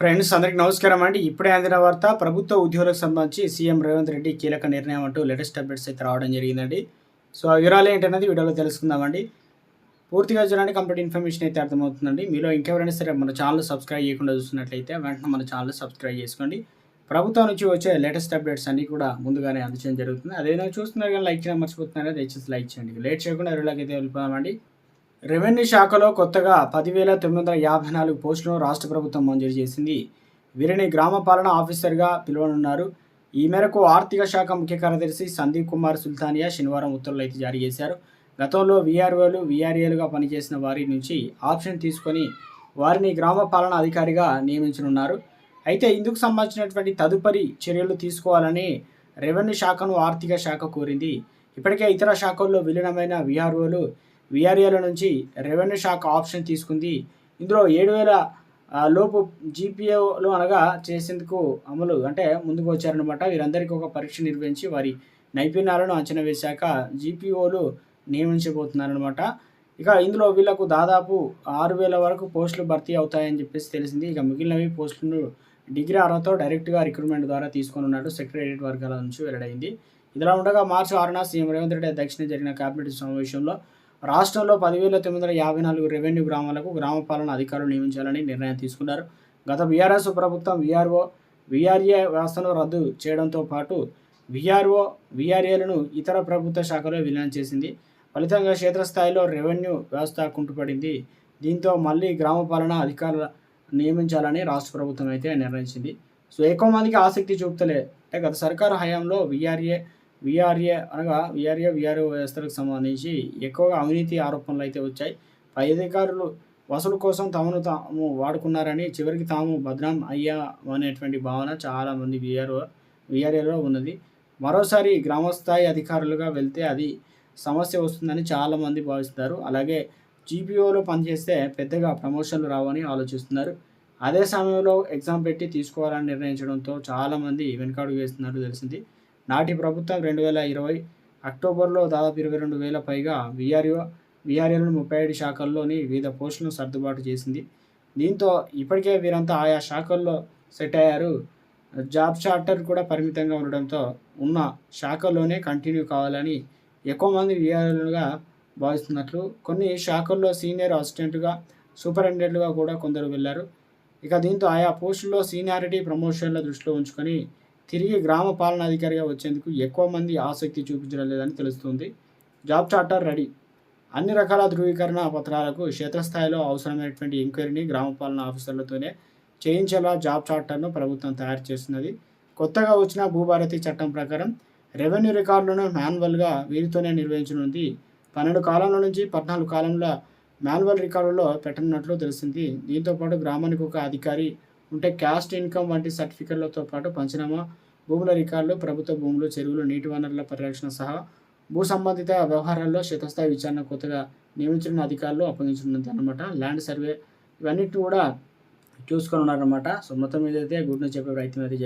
Friends అందరికీ నమస్కారం అండి. ఇప్పుడే అందిన వార్త ప్రభుత్వ ఉద్యోగులకు సంబంధించి సీఎం రేవంత్ రెడ్డి కీలక నిర్ణయం అంటూ లేటెస్ట్ అప్డేట్స్ అయితే రావడం జరిగిందండి. సో ఆ వివరాలు ఏంటనేది వీడియోలో తెలుసుకుందామండి పూర్తిగా చూడండి కంప్లీట్ ఇన్ఫర్మేషన్ అయితే అర్థమవుతుందండి. మీలో ఇంకెవరైనా సరే మన ఛానల్ సబ్స్క్రైబ్ చేయకుండా చూస్తున్నట్లయితే వెంటనే మన ఛానల్ సబ్స్క్రైబ్ చేసుకోండి. ప్రభుత్వం నుంచి వచ్చే లేటెస్ట్ అప్డేట్స్ అన్ని కూడా ముందుగానే అందించడం జరుగుతుంది. అదేవిధంగా చూస్తున్నారు కానీ లైక్ చేయడం మర్చిపోతున్నారు దయచేసి లైక్ చేయండి. లేట్ చేయకుండా ఎవరిలోకి అయితే వెళ్ళిపోదామండి. రెవెన్యూ శాఖలో కొత్తగా పదివేల తొమ్మిది వందల యాభై నాలుగు పోస్టులను రాష్ట్ర ప్రభుత్వం మంజూరు చేసింది. వీరిని గ్రామ పాలన ఆఫీసర్గా పిలువనున్నారు. ఈ మేరకు ఆర్థిక శాఖ ముఖ్య కార్యదర్శి సందీప్ కుమార్ సుల్తానియా శనివారం ఉత్తర్వులు అయితే జారీ చేశారు. గతంలో వీఆర్ఓలు వీఆర్ఏలుగా పనిచేసిన వారి నుంచి ఆప్షన్ తీసుకొని వారిని గ్రామ పాలన అధికారిగా నియమించనున్నారు. అయితే ఇందుకు సంబంధించినటువంటి తదుపరి చర్యలు తీసుకోవాలని రెవెన్యూ శాఖను ఆర్థిక శాఖ కోరింది. ఇప్పటికే ఇతర శాఖల్లో విలీనమైన వీఆర్ఓలు విఆర్ఏల నుంచి రెవెన్యూ శాఖ ఆప్షన్ తీసుకుంది. ఇందులో ఏడు వేల లోపు జీపీఓలు అనగా చేసేందుకు అమలు అంటే ముందుకు వచ్చారనమాట వీరందరికీ ఒక పరీక్ష నిర్వహించి వారి నైపుణ్యాలను అంచనా వేశాక జీపీఓలు నియమించబోతున్నారనమాట ఇక ఇందులో వీళ్ళకు దాదాపు ఆరు వేల వరకు పోస్టులు భర్తీ అవుతాయని చెప్పేసి తెలిసింది. ఇక మిగిలినవి పోస్టులను డిగ్రీ అర్హతతో డైరెక్ట్గా రిక్రూట్మెంట్ ద్వారా తీసుకొని ఉన్నాడు సెక్రటరియట్ వర్గాల నుంచి వెల్లడైంది. ఇదిలా ఉండగా మార్చి ఆరున సీఎం రేవంత్ రెడ్డి అధ్యక్షతన జరిగిన కేబినెట్ సమావేశంలో రాష్ట్రంలో పదివేల తొమ్మిది వందల యాభై నాలుగు రెవెన్యూ గ్రామాలకు గ్రామ పాలన అధికారులు నియమించాలని నిర్ణయం తీసుకున్నారు. గత బీఆర్ఎస్ ప్రభుత్వం వీఆర్ఓ వీఆర్ఏ వ్యవస్థను రద్దు చేయడంతో పాటు వీఆర్ఓ వీఆర్ఏలను ఇతర ప్రభుత్వ శాఖలో విలీనం చేసింది. ఫలితంగా క్షేత్రస్థాయిలో రెవెన్యూ వ్యవస్థ కుంటుపడింది. దీంతో మళ్ళీ గ్రామ పాలన అధికారుల నియమించాలని రాష్ట్ర ప్రభుత్వం అయితే నిర్ణయించింది. సో ఎక్కువ మందికి ఆసక్తి చూపుతలే. అంటే గత సర్కారు హయాంలో వీఆర్ఏ వీఆర్ఏ అనగా వీఆర్ఏ వీఆర్ఓ వ్యవస్థలకు సంబంధించి ఎక్కువగా అవినీతి ఆరోపణలు అయితే వచ్చాయి. పై అధికారులు వసూలు కోసం తమను తాము వాడుకున్నారని చివరికి తాము భద్రం అయ్యా అనేటువంటి భావన చాలామంది వీఆర్ఓ వీఆర్ఏలో ఉన్నది. మరోసారి గ్రామస్థాయి అధికారులుగా వెళ్తే అది సమస్య వస్తుందని చాలామంది భావిస్తున్నారు. అలాగే జీపీఓలో పనిచేస్తే పెద్దగా ప్రమోషన్లు రావని ఆలోచిస్తున్నారు. అదే సమయంలో ఎగ్జామ్ పెట్టి తీసుకోవాలని నిర్ణయించడంతో చాలామంది వెనుకాడుగు వేస్తున్నారు తెలిసింది. నాటి ప్రభుత్వం రెండు వేల ఇరవై అక్టోబర్లో దాదాపు ఇరవై రెండు వేల పైగా విఆర్ఓ విఆర్ఏలను ముప్పై ఏడు శాఖల్లోని వివిధ పోస్టులను సర్దుబాటు చేసింది. దీంతో ఇప్పటికే వీరంతా ఆయా శాఖల్లో సెట్ అయ్యారు. జాబ్ చార్టర్ కూడా పరిమితంగా ఉండడంతో ఉన్న శాఖల్లోనే కంటిన్యూ కావాలని ఎక్కువ మంది విఆర్ఏలుగా భావిస్తున్నట్లు కొన్ని శాఖల్లో సీనియర్ అసిస్టెంట్గా సూపరింటెండెంట్గా కూడా కొందరు వెళ్ళారు ఇక దీంతో ఆయా పోస్టుల్లో సీనియారిటీ ప్రమోషన్ల దృష్టిలో ఉంచుకొని తిరిగి గ్రామ పాలనాధికారిగా వచ్చేందుకు ఎక్కువ మంది ఆసక్తి చూపించడం లేదని తెలుస్తుంది. Job charter ready. అన్ని రకాల ధృవీకరణ పత్రాలకు క్షేత్రస్థాయిలో అవసరమైనటువంటి ఎంక్వైరీని గ్రామ పాలన ఆఫీసర్లతోనే చేయించేలా జాబ్ చార్టర్ను ప్రభుత్వం తయారు చేస్తున్నది. కొత్తగా వచ్చిన భూభారతి చట్టం ప్రకారం రెవెన్యూ రికార్డులను మాన్యువల్గా వీరితోనే నిర్వహించనుంది. పన్నెండు కాలంలో నుంచి పద్నాలుగు కాలంలో మాన్యువల్ రికార్డులో పెట్టనున్నట్లు తెలిసింది దీంతో పాటు గ్రామానికి ఒక అధికారి ఉంటే క్యాస్ట్ ఇన్కమ్ వంటి సర్టిఫికెట్లతో పాటు పంచనామా భూముల రికార్డులు ప్రభుత్వ భూములు చెరువులు నీటి వనరుల పరిరక్షణ సహా భూ సంబంధిత వ్యవహారాల్లో శతస్థాయి విచారణ కొత్తగా నియమించిన అధికారులు అప్పగించనుంది అనమాట ల్యాండ్ సర్వే ఇవన్నిటిని కూడా చూసుకొని ఉన్నారనమాట సో మొత్తం మీద అయితే గుడ్ న్యూస్ చెప్పే ప్రయత్నం అయితే